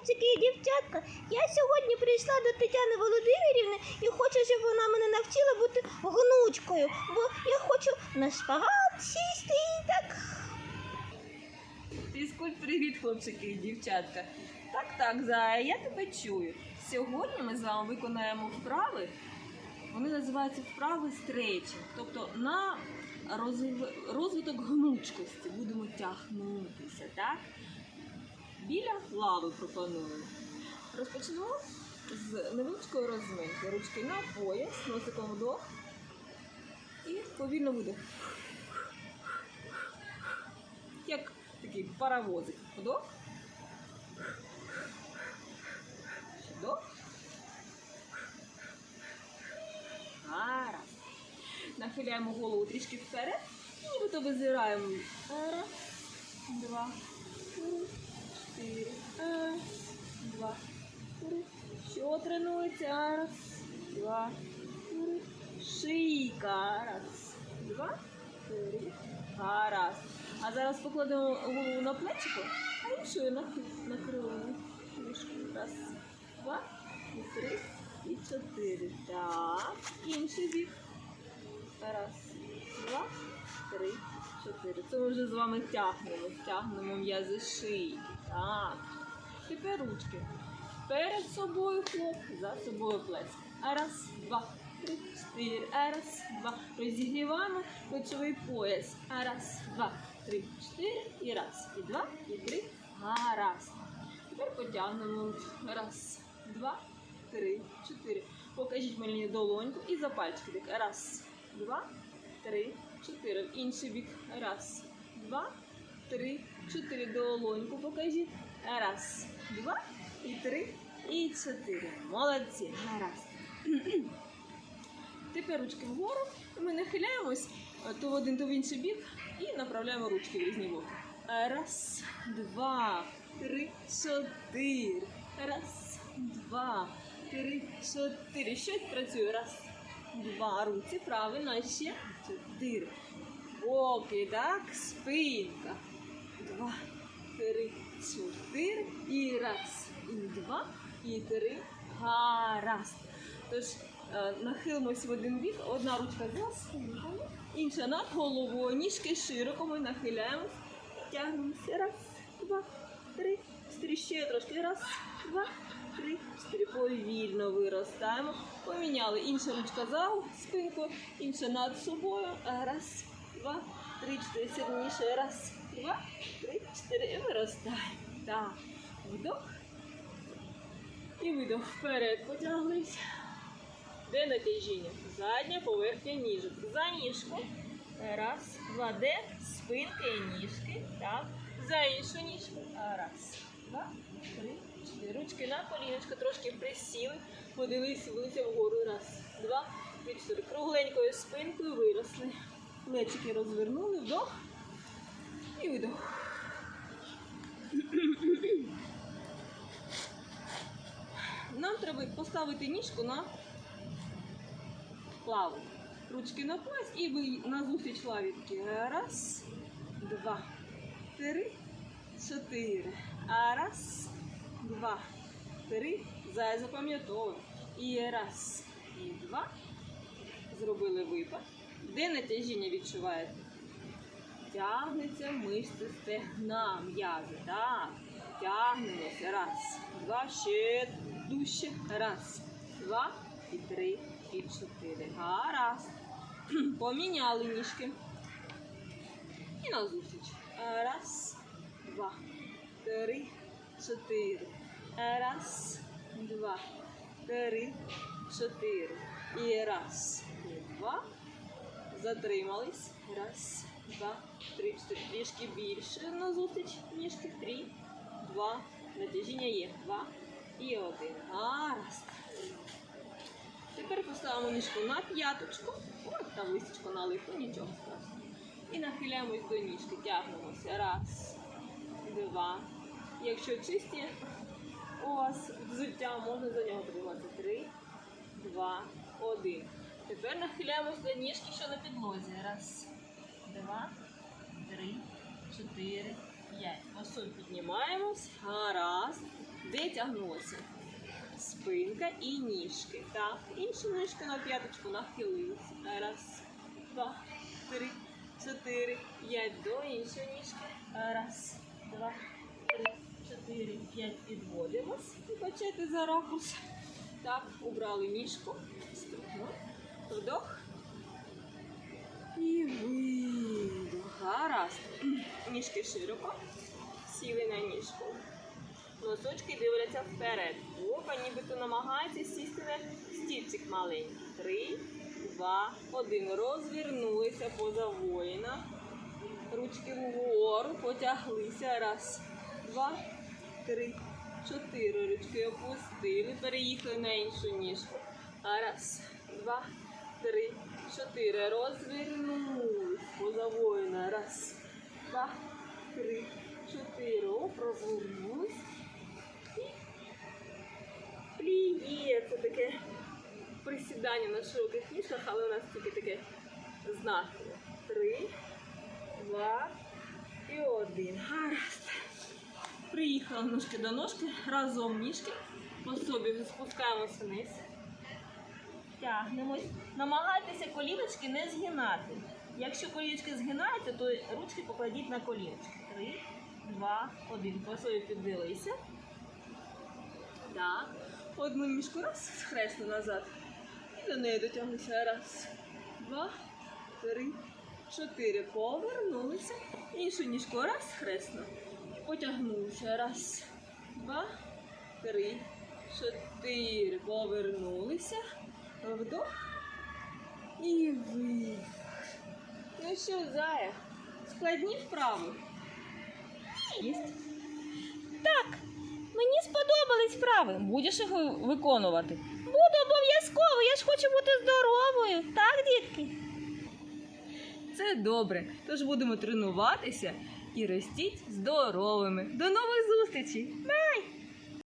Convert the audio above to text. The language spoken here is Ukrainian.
хлопчики і дівчатка. Я сьогодні прийшла до Тетяни Володимирівни і хочу, щоб вона мене навчила бути гнучкою, бо я хочу на шпагат сісти і так. Фізкульт, привіт, хлопчики і дівчатка. Так, так, Зая, я тебе чую. Сьогодні ми з вами виконаємо вправи. Вони називаються вправи стрейчинг, тобто на розв- розвиток гнучкості будемо тягнутися, так? Біля лави пропоную. Розпочнемо з невеличкої розминки. Ручки на пояс, носиком вдох і повільно видох. Як такий паровозик. Вдох. Вдох. Гаразд. Нахиляємо голову трішки вперед. І нібито визираємо. Раз, два, три, чотири. Раз, два, три. Що тренується? Раз, два, три. Шийка. Раз, два, три. Гаразд. А зараз покладемо голову на плечико, а іншою на, накриваємо. Раз, два, і три, і чотири. Так. Інший бік. Раз, два, три, чотири. Це ми вже з вами тягнемо. Тягнемо м'язи шиї. Так. Тепер ручки. Перед собою хлоп, за собою плеч. А раз, два, три, чотири. Раз, два. Розігріваємо плечовий пояс. Раз, два, три, чотири. І раз, і два, і три. Гаразд. Тепер потягнемо. Раз, два, три, чотири. Покажіть мені долоньку і за пальчики. Раз, два, три, чотири. В інший бік. Раз, два, три, чотири. Долоньку покажіть. Раз, два, і три, і чотири. Молодці. Гаразд. Тепер ручки вгору. Ми нахиляємось то в один, то в інший бік і направляємо ручки в різні боки. Раз, два, три, чотири. Раз, два, три, чотири. Щось працює. Раз, два. Руці правильно. Ще чотири. Боки, так, спинка. Два, три, чотири. І раз, і два, і три. Гаразд. Тож е, нахилимось в один бік, одна ручка за спинкою, інша над головою, ніжки широко ми нахиляємось, тягнемося. Раз, два, три, чотири, ще трошки. Раз, два, три, чотири. Повільно виростаємо. Поміняли. Інша ручка за спинкою, інша над собою. Раз, два, три, чотири. Сильніше. Раз, два, три, чотири. І виростаємо. Так. Вдох. І видох вперед потяглись. Де натяжіння? Задня поверхня ніжок. За ніжку. Раз, два, де? Спинка і ніжки. Так. За іншу ніжку. Раз, два, три, чотири. Ручки на коліночко, трошки присіли. Подивись, вилися вгору. Раз, два, три, чотири. Кругленькою спинкою виросли. Плечики розвернули, вдох і видох. Нам треба поставити ніжку на лаву. Ручки на пояс і ви на зустріч лаві. Раз, два, три, чотири. А раз, два, три. Зай запам'ятовуємо. І раз, і два. Зробили випад. Де натяжіння відчуваєте? Тягнеться мишці стегна, м'язи. Так. Тягнемося. Раз, два, ще дужче. Раз, два, і три, і чотири. Гаразд. Поміняли ніжки. І на зустріч. Раз, два, три, чотири. Раз, два, три, чотири. І раз, два. Затримались. Раз, два, три, чотири. Трішки більше на зустріч ніжки. Три, два. Натяжіння є. Два і один. Гаразд. Тепер поставимо ніжку на п'яточку. Ось там листочко на липу, нічого страшного. І нахиляємось до ніжки. Тягнемося. Раз, два. Якщо чисті у вас взуття, можна за нього тримати. Три, два, один. Тепер нахиляємось до ніжки, що на підлозі. Раз, два, три, чотири, п'ять. Осо піднімаємось. Гаразд. Витягнулися. Спинка і ніжки. Так, іншу ніжку на п'яточку нахилилися. Раз, два, три, чотири, п'ять до іншої ніжки. Раз, два, три, чотири, п'ять. Підводимось і за ракурс. Так, убрали ніжку. Струхну. Вдох. І видох. Гаразд. Ніжки широко. Сіли на ніжку. Носочки дивляться вперед. Ока нібито намагається сісти на стільчик маленький. Три, два, один. Розвернулися поза воїна. Ручки вгору, потяглися. Раз, два, три, чотири. Ручки опустили. Переїхали на іншу ніжку. Раз, два, три, чотири. Розвернулись поза воїна. Раз, два, три, чотири. Оп, розвернулись. Пліє, це таке присідання на широких ніжках, але у нас тільки таке знакове. Три, два і один. Гаразд. Приїхали ножки до ножки, разом ніжки. По собі спускаємося вниз. Тягнемось. Намагайтеся коліночки не згинати. Якщо коліночки згинаються, то ручки покладіть на коліночки. Три, два, один. По собі підвелися. Так. Одну ніжку раз, схресно назад. І до неї дотягнуся. Раз, два, три, чотири. Повернулися. Іншу ніжку раз, схресно. Потягнулися. Раз, два, три, чотири. Повернулися. Вдох. І видих. Ну що, зая? Складні вправи. Єсть. Так, мені сподобались вправи. Будеш їх виконувати? Буду обов'язково, я ж хочу бути здоровою. Так, дітки? Це добре. Тож будемо тренуватися і ростіть здоровими. До нових зустрічей!